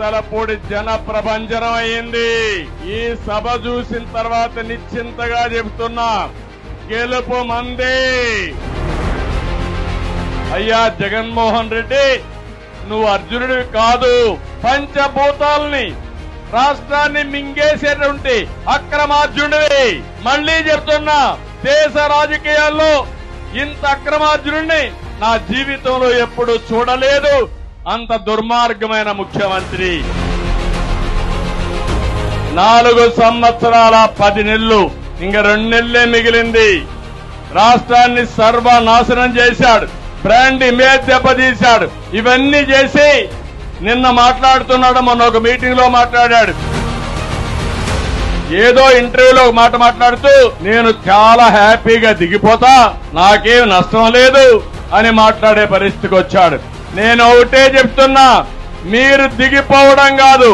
చింతలపూడి జన ప్రభంజనం అయింది. ఈ సభ చూసిన తర్వాత నిశ్చింతగా చెబుతున్నా గెలుపు మంది. అయ్యా జగన్మోహన్ రెడ్డి నువ్వు అర్జునుడివి కాదు పంచభూతాల్ని రాష్ట్రాన్ని మింగేసేటువంటి అక్రమార్జునుడివి. మళ్ళీ చెప్తున్నా దేశ రాజకీయాల్లో ఇంత అక్రమార్జునుడిని నా జీవితంలో ఎప్పుడు చూడలేదు. అంత దుర్మార్గమైన ముఖ్యమంత్రి. నాలుగు సంవత్సరాల పది నెలలు ఇంక రెండు నెలలే మిగిలింది. రాష్ట్రాన్ని సర్వనాశనం చేశాడు బ్రాండ్ ఇమేజ్ దెబ్బతీశాడు ఇవన్నీ చేసి నిన్న మాట్లాడుతున్నాడు మొన్న ఒక మీటింగ్లో మాట్లాడాడు. ఏదో ఇంటర్వ్యూలో ఒక మాట మాట్లాడుతూ నేను చాలా హ్యాపీగా దిగిపోతా నాకేం నష్టం లేదు అని మాట్లాడే పరిస్థితికి వచ్చాడు. నేను ఒకటే చెప్తున్నా మీరు దిగిపోవడం కాదు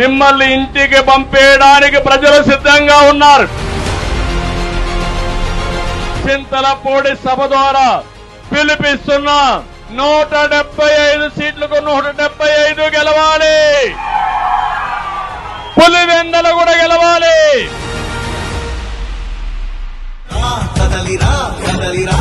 మిమ్మల్ని ఇంటికి పంపేయడానికి ప్రజలు సిద్ధంగా ఉన్నారు. చింతలపూడి సభ ద్వారా పిలిపిస్తున్నా నూట డెబ్బై ఐదు సీట్లకు నూట డెబ్బై ఐదు గెలవాలి. పులివెందలు కూడా గెలవాలి. కదలిరా కదలిరా.